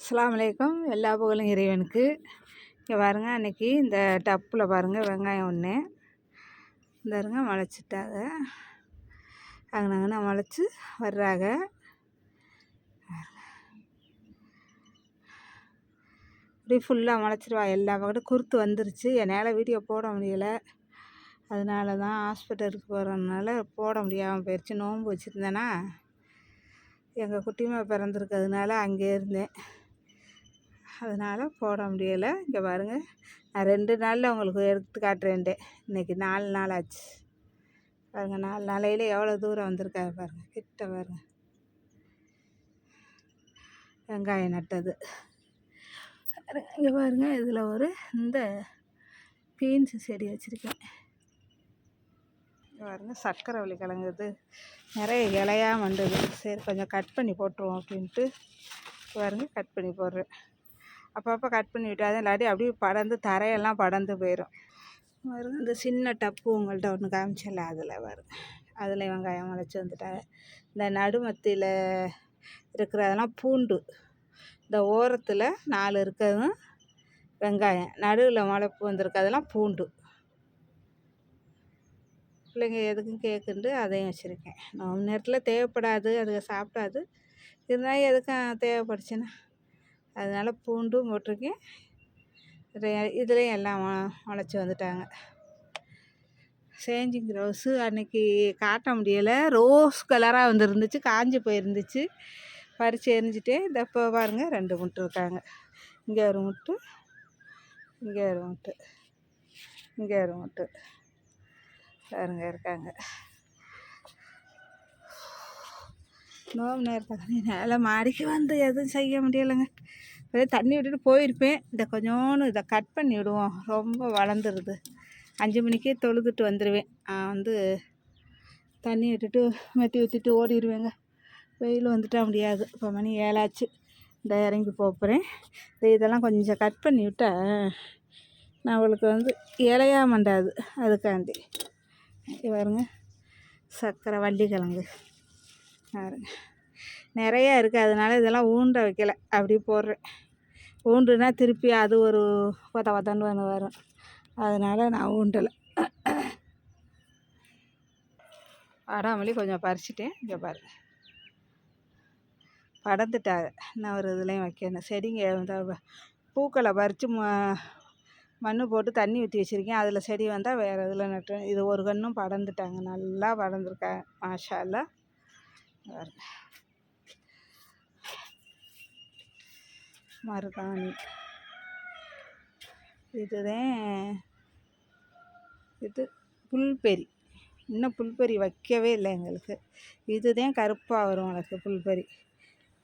அஸ்ஸலாமு எல்லா புகழும் இறைவனுக்கு. இங்கே பாருங்க அன்னைக்கு இந்த டப்பில் பாருங்கள் வெங்காயம் ஒன்று இந்தாருங்க முளைச்சிட்டாங்க. அங்கனங்கன்னா முளைச்சி வர்றாங்க. இப்படி ஃபுல்லாக முளைச்சிருவா. எல்லா பக்கம் குறுத்து வந்துருச்சு. என்னால் வீடியோ போட முடியலை. அதனால தான் ஹாஸ்பிட்டலுக்கு போகிறதுனால போட முடியாமல் போயிடுச்சு நோன்பு வச்சுருந்தேன்னா எங்கள் குட்டிமா பிறந்திருக்கிறதுனால அங்கே இருந்தேன். அதனால் போட முடியலை. இங்கே பாருங்கள் நான் ரெண்டு நாளில் உங்களுக்கு எடுத்து காட்டுறேன்டே இன்றைக்கி நாலு நாள் ஆச்சு. பாருங்கள் நாலு நாளையில் எவ்வளோ தூரம் வந்திருக்காரு பாருங்கள் கிட்ட பாருங்கள் வெங்காயம் நட்டது. இங்கே பாருங்கள் இதில் ஒரு இந்த பீன்ஸ் செடி வச்சுருக்கேன். பாருங்கள் சர்க்கரை சக்கரவள்ளி கிழங்கு இது நிறைய இலையாக வந்தது சரி கொஞ்சம் கட் பண்ணி போட்டுருவோம் அப்படின்ட்டு. பாருங்கள் கட் பண்ணி போடுறேன். அப்பப்போ கட் பண்ணி விட்டாதான் இல்லாட்டி அப்படியே படர்ந்து தரையெல்லாம் படர்ந்து போயிடும் வருது இந்த சின்ன டப்பு உங்கள்கிட்ட ஒன்று காமிச்சல அதில் வருது அதில் வெங்காயம் முளைச்சி வந்துட்டாங்க. இந்த நடுமத்தியில் இருக்கிறதெல்லாம் பூண்டு. இந்த ஓரத்தில் நாலு இருக்கிறதும் வெங்காயம். நடுவில் முளைப்பு வந்திருக்கிறதெல்லாம் பூண்டு. பிள்ளைங்க எதுக்கும் கேட்குண்டு அதையும் வச்சுருக்கேன். நோம்பு நேரத்தில் தேவைப்படாது அதுக்கு சாப்பிடாது. இருந்தாலும் எதுக்கும் தேவைப்படுச்சுன்னா? அதனால பூண்டும் போட்டிருக்கேன். இதுலேயும் எல்லாம் முளைச்சி வந்துட்டாங்க. சேஞ்சிங் ரோஸு அன்னைக்கு காட்ட முடியலை. ரோஸ் கலராக வந்துருந்துச்சு காஞ்சி போயிருந்துச்சு. பறித்து எரிஞ்சிட்டே இந்த இப்போ பாருங்கள் ரெண்டு முட்டு இருக்காங்க. இங்கே ஒரு முட்டு இங்கே ஒரு முட்டு இங்கே ஒரு முட்டு. பாருங்க இருக்காங்க. நோம்பு நேரத்தில் மேலே மாடிக்கு வந்து எதுவும் செய்ய முடியலைங்க. அதே தண்ணி விட்டுட்டு போயிருப்பேன். இந்த கொஞ்சோன்னு இதை கட் பண்ணி விடுவோம். ரொம்ப வளர்ந்துருது. அஞ்சு மணிக்கே தொழுதுட்டு வந்துடுவேன் நான் வந்து தண்ணி விட்டுட்டு மெத்தி ஊற்றிட்டு ஓடிடுவேங்க வெயில் வந்துட்டால் முடியாது. இப்போ மணி ஏழாச்சு. இந்த இறங்கி போகிறேன் இந்த இதெல்லாம் கொஞ்சம் கட் பண்ணி விட்டா நான் அவளுக்கு வந்து இலையா மண்டாது அதுக்காண்டி. பாருங்க. சர்க்கரை வள்ளிக்கிழங்கு. பாருங்க. நிறையா இருக்குது அதனால இதெல்லாம் ஊண்ட வைக்கலை. அப்படி போடுறேன். ஊண்டுனா திருப்பி அது ஒரு கொத்த கொதன்னு வரும். அதனால் நான் ஊண்டலை வாடாமல்லி கொஞ்சம் பறிச்சிட்டேன். இங்கே பாருங்க படந்துட்டாரு நான் ஒரு இதுலேயும் வைக்கணும் செடிங்க பூக்களை பறித்து ம மண் போட்டு தண்ணி ஊற்றி வச்சுருக்கேன். அதில் செடி வந்தால் வேறு இதில் நட்டு இது ஒரு கன்றும் படர்ந்துட்டாங்க. நல்லா படர்ந்துருக்காங்க. மாஷா அல்லா பாருங்க மருதாணி. இதுதான் இது புல்பெரி. இன்னும் புல்பெரி வைக்கவே இல்லை எங்களுக்கு. இதுதான் கருப்பாக வரும் எனக்கு புல்பெரி.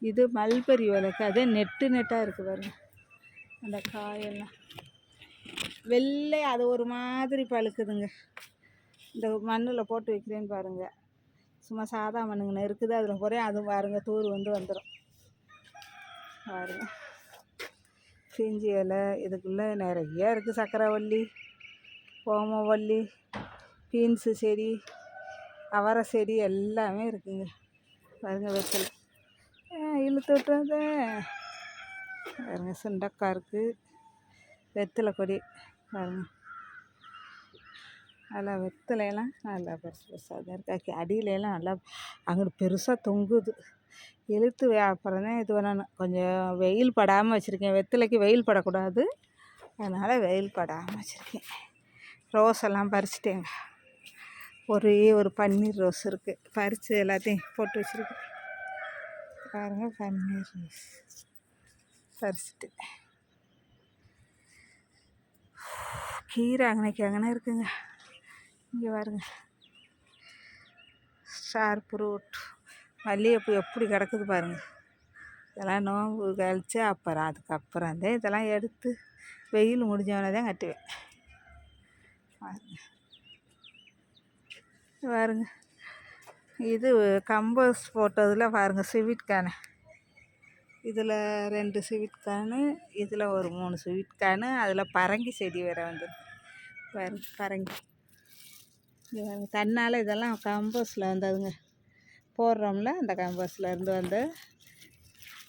இது மல்பெரி விளக்கு அதே நெட்டு நெட்டாக இருக்குது பாருங்க. அந்த காயெல்லாம். வெள்ளை அது ஒரு மாதிரி பழுக்குதுங்க. இந்த மண்ணில் போட்டு வைக்கிறேன்னு பாருங்கள் சும்மா சாதா மண்ணுங்கண்ணே இருக்குது. அதில் போகிறேன் அது பாருங்க தூர் வந்து வந்துடும் பாருங்கள் பிரிஞ்சி இலை இதுக்குள்ளே நிறைய இருக்குது சக்கரவள்ளி ஓமவள்ளி பீன்ஸு செடி அவரை செடி எல்லாமே இருக்குங்க. பாருங்க வெத்தலை. இழுத்து விட்டுறது பாருங்க சுண்டக்காய் இருக்குது வெத்தலை கொடி. பாருங்க. நல்லா வெத்தலையெல்லாம் நல்லா பெருசு பெருசாக தான் இருக்குது அடியிலலாம் நல்லா அங்கிட்டு பெருசாக தொங்குது. இழுத்து அப்புறம் தான் இது பண்ணணும். கொஞ்சம் வெயில் படாமல் வச்சுருக்கேன். வெத்தலைக்கு வெயில் படக்கூடாது. அதனால் வெயில் படாமல் வச்சுருக்கேன். ரோஸ் எல்லாம் பறிச்சிட்டேங்க. ஒரே ஒரு பன்னீர் ரோஸ் இருக்குது பறித்து எல்லாத்தையும் போட்டு வச்சுருக்கேன். பாருங்க பன்னீர் ரோஸ். பறிச்சிட்டேன் கீரை அங்கனைக்கு அங்கனே இருக்குங்க. இங்கே பாருங்க. ஸ்டார் ஃப்ரூட் மல்லிகைப்பூ எப்படி கிடக்குது பாருங்கள் இதெல்லாம் நோம்பு கழிச்சு அப்புறம் அதுக்கப்புறம் தான் இதெல்லாம் எடுத்து வெயில் முடிஞ்சவொடனே தான் கட்டுவேன். பாருங்க. பாருங்க. இது கம்போஸ் போட்டதில் பாருங்கள் ஸ்வீட் கேனு. இதில் ரெண்டு ஸ்வீட் கேனு இதில் ஒரு மூணு ஸ்வீட் கேனு அதில் பரங்கி செடி வேறு வந்து பாருங்க பரங்கி. இது பாருங்க தன்னால் இதெல்லாம் கம்போஸில் வந்ததுங்க. போடுறோம்ல அந்த கம்போஸில் இருந்து வந்த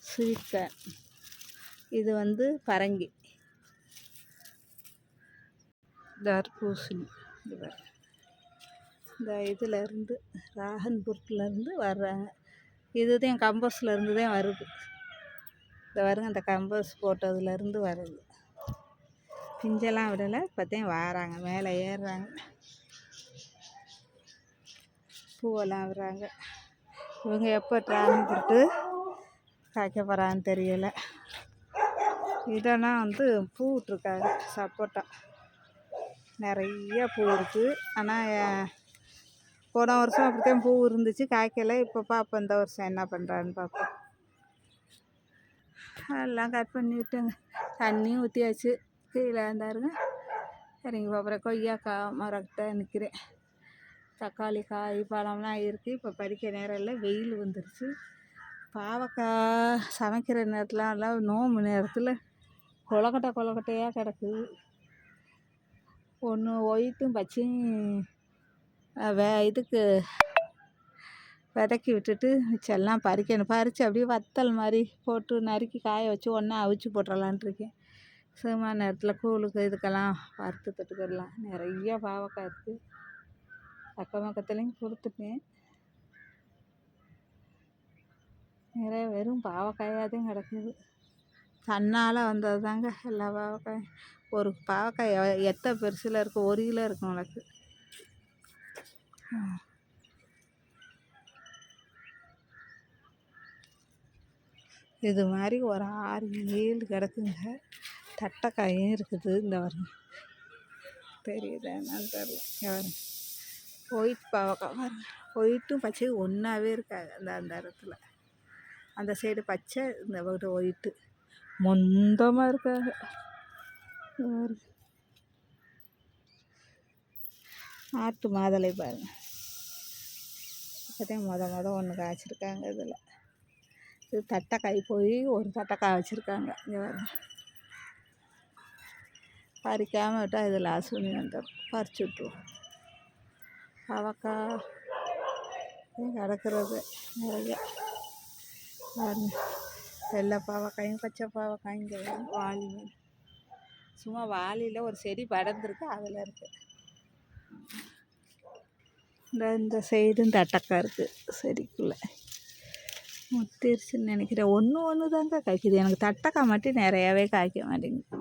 ஸ்வீட் இது வந்து பரங்கி. தர்பூசணி இது இந்த இதிலேருந்து ராகன்புரத்துலேருந்து வர்றாங்க. இதுதான் கம்போஸ்ல இருந்து தான் வருது. இந்த வருங்க அந்த கம்பஸ் போட்டதுலேருந்து வருது. பிஞ்செல்லாம் விடலை இப்போத்தையும் வாராங்க மேலே ஏறுறாங்க. பூவெல்லாம் விடுறாங்க. இவங்க எப்போ டைம் போட்டு காய்க்க போகிறான்னு தெரியலை. இதெல்லாம் வந்து பூ விட்ருக்காரு சப்போட்டா. நிறைய பூ இருக்குது ஆனால் போன வருஷம் அப்படித்தான் பூ இருந்துச்சு காய்க்கலை. இப்போ பார்ப்போம் இந்த வருஷம் என்ன பண்ணுறான்னு பார்ப்போம் எல்லாம் கட் பண்ணி விட்டேங்க. தண்ணியும் ஊற்றியாச்சு கீழே இருந்தாருங்க சரிங்க பார்க்குறேன் கொய்யாக்கா மரக்கிட்ட நிற்கிறேன் தக்காளி காய் பழம்லாம் இருக்குது இப்போ பறிக்க நேரம் இல்லை. வெயில் வந்துருச்சு. பாவக்காய் சமைக்கிற நேரத்தில் எல்லாம் நோம்பு நேரத்தில் கொலக்கட்டை கொலக்கட்டையாக கிடக்குது ஒன்று ஒயிட்டும் பச்சையும் வே இதுக்கு விதக்கி விட்டுட்டு மிச்செல்லாம் பறிக்கணும். பறித்து அப்படியே வத்தல் மாதிரி போட்டு நறுக்கி காய வச்சு ஒன்றா அவிச்சு போட்டுடலான்ட்டு இருக்கேன். சும்மா நேரத்தில் கூழுக்கு இதுக்கெல்லாம் வறுத்து தொட்டுக்கிடலாம் நிறைய பாவக்காய் இருக்குது அக்கம் பக்கத்துலேயும் கொடுத்துட்டேன். நிறைய வெறும் பாவக்காயாக தான் கிடக்குது. தன்னால் வந்தது தாங்க எல்லா பாவக்காயும். ஒரு பாவக்காய் எத்தனை எத்த பெருசில் இருக்கும் ஒரு கிலோ இருக்கும் உனக்கு. இது மாதிரி ஒரு ஆறு ஏழு கிடக்குங்க. தட்டைக்காயும் இருக்குது இந்த வரும் தெரியுதா என்னன்னு தெரில ஒயிட் பாவக்காய் பாருங்கள் ஒயிட்டும் பச்சையும் ஒன்றாவே இருக்காங்க அந்த அந்த இடத்துல. அந்த சைடு பச்சை இந்த ஒரு ஒயிட்டு மொந்தமாக இருக்காங்க இங்க ஆட்டு மாதுளை பாருங்க. இப்போதான் மொத மொத ஒன்று காய்ச்சிருக்காங்க இதில். இது தட்டைக்காய் போய் ஒரு தட்டைக்காய் வச்சுருக்காங்க. இங்கே பாருங்க. பறிக்காமல் விட்டால் இதில் அசுனி வந்துடும் பறிச்சு விட்ருவோம் பாவக்காய் இது கிடக்கிறது நிறைய. வெள்ளை பாவக்காயும் பச்சை பாவக்காயும் கிடையாது வாலி வாளி சும்மா வாளியில் ஒரு செடி படர்ந்துருக்கு அதில் இருக்குது இந்த இந்த சைடும் தட்டக்காய் இருக்குது செடிக்குள்ளே. முத்திருச்சுன்னு நினைக்கிறேன். ஒன்று ஒன்று தாங்க காய்க்குது. எனக்கு தட்டக்காய் மட்டும் நிறையாவே காய்க்க மாட்டேங்குது.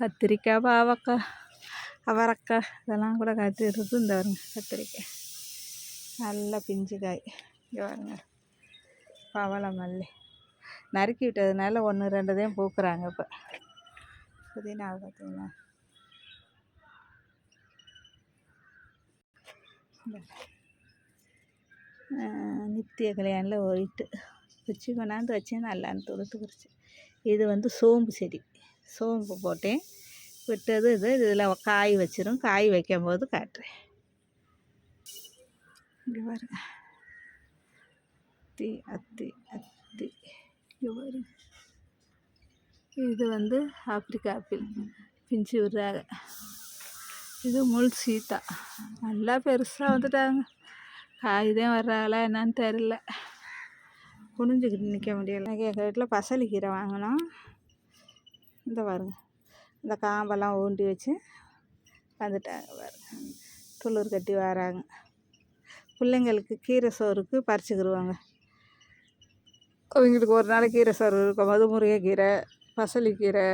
கத்திரிக்காய் பாவக்காய். அவரைக்காய் இதெல்லாம் கூட காய்ச்சிருக்கு இந்த வருங்க கத்திரிக்காய். நல்ல பிஞ்சு காய் இங்கே பாருங்க பவள மல்லி. நறுக்கி விட்டதுனால ஒன்று ரெண்டு தான் பூக்குறாங்க இப்போ. புதினா பார்த்தீங்களா நித்திய கல்யாணில் ஒயிட்டு. வச்சு கொண்டாந்து வச்சேன் நல்லான்னு தொடுத்துக்கிடுச்சு இது வந்து சோம்பு செடி. சோம்பு போட்டேன். விட்டது இது. இதில் காய் வச்சிரும். காய் வைக்கும் போது காட்டுறேன். இங்கே பாருங்க. அத்தி அத்தி அத்தி. இங்கே பாருங்க. இது வந்து ஆப்பிரிக்கா ஆப்பிள். பிஞ்சு விடுறாங்க இது முள் சீத்தா. நல்லா பெருசாக வந்துட்டாங்க. காய் தான் வர்றாங்களா என்னன்னு தெரில குனிஞ்சுக்கிட்டு நிற்க முடியல. எங்கள் வீட்டில் பசலி கீரை வாங்கினோம். இந்த பாருங்க. இந்த காம்பெல்லாம் ஊண்டி வச்சு வந்துட்டாங்க பாருங்க துளிர் கட்டி வராங்க. பிள்ளைங்களுக்கு கீரை சோறுக்கு பறிச்சுக்கிடுவாங்க அவங்களுக்கு ஒரு நாள் கீரை சோறு இருக்கும்போது முருங்கைக்கீரை பசலிக்கீரை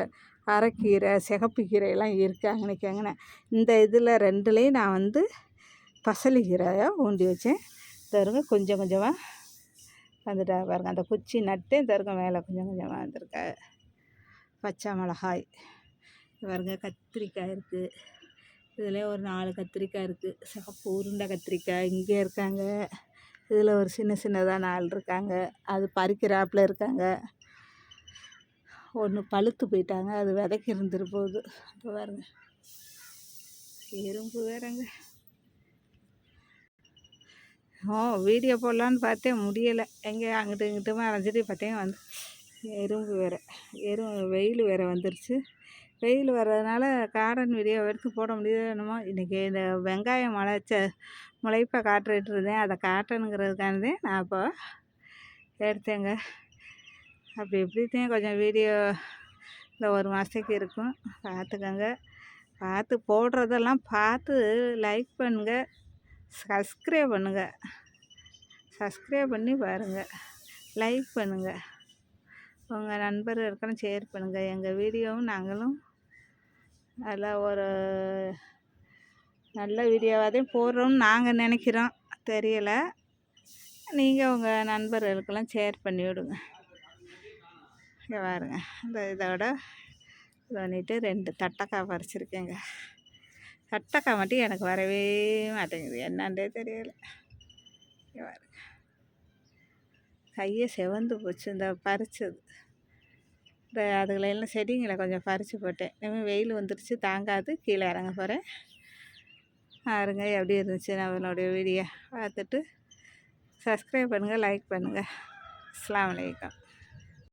அரைக்கீரை சிகப்பு கீரையெல்லாம் இருக்குது அங்கனைக்கு அங்கனே இந்த இதில் ரெண்டுலேயும் நான் வந்து பசலிக்கீரையை ஊண்டி வச்சேன். தருங்க கொஞ்சம் கொஞ்சமாக வந்துட்டா பாருங்க. அந்த குச்சி நட்டு தருங்க மேலே கொஞ்சம் கொஞ்சமாக வந்திருக்கா. பச்சை மிளகாய். பாருங்க கத்திரிக்காய் இருக்குது இதில் ஒரு நாலு கத்திரிக்காய் இருக்குது சிகப்பு உருண்டை கத்திரிக்காய் இங்கே இருக்காங்க. இதில் ஒரு சின்ன சின்னதாக நாலு இருக்காங்க. அது பறிக்கிறாப்பில் இருக்காங்க. ஒன்று பழுத்து போயிட்டாங்க. அது விதைக்கு இருந்துட்டு போகுது. இப்போ பாருங்க. எறும்பு வேறங்க. ஓ வீடியோ போடலான்னு பார்த்தேன் முடியலை. எங்கே அங்கிட்டு இங்கிட்டுமா அரைஞ்சிட்டு பார்த்தேன் வந்து எறும்பு வேறு. எறும்பு வெயில் வேறு வந்துருச்சு. வெயில் வர்றதுனால கார்டன் வீடியோ எடுத்து போட முடியுது என்னமோ. இன்றைக்கி இந்த வெங்காயம் முளைச்ச முளைப்பை காட்டுறிட்டு இருந்தேன் அதை காட்டணுங்கிறதுக்கானதே நான் இப்போ எடுத்தேங்க. அப்படி இப்படித்தான் கொஞ்சம் வீடியோ இந்த ஒரு மாதத்துக்கு இருக்கும். பார்த்துக்கோங்க. பார்த்து போடுறதெல்லாம் பார்த்து லைக் பண்ணுங்கள் சப்ஸ்கிரைப் பண்ணுங்கள் சப்ஸ்கிரைப் பண்ணி பாருங்கள் லைக் பண்ணுங்கள் உங்கள் நண்பர் இருக்கணும் ஷேர் பண்ணுங்கள் எங்கள் வீடியோவும் நாங்களும் நல்லா ஒரு நல்ல வீடியோவாதையும் போடுறோம்னு நாங்கள் நினைக்கிறோம். தெரியலை. நீங்கள் உங்கள் நண்பர்களுக்கெல்லாம் ஷேர் பண்ணி விடுங்க. இங்கே பாருங்க. இந்த இதோட இது பண்ணிவிட்டு ரெண்டு தட்டக்காய் பறிச்சிருக்கேங்க. தட்டக்காய் மட்டும் எனக்கு வரவே மாட்டேங்குது. என்னன்றே தெரியலை. இங்கே பாருங்க. கையை செவந்து போச்சு. இந்த பறிச்சது. இந்த அதுகளை எல்லாம் செடிங்களை கொஞ்சம் பறித்து போட்டேன். இனிமேல் வெயில் வந்துருச்சு தாங்காது. கீழே இறங்க போகிறேன் பாருங்க எப்படி இருந்துச்சு நம்மளுடைய வீடியோ. பார்த்துட்டு சப்ஸ்கிரைப் பண்ணுங்கள் லைக் பண்ணுங்கள் அஸ்லாம் வலைக்கம்.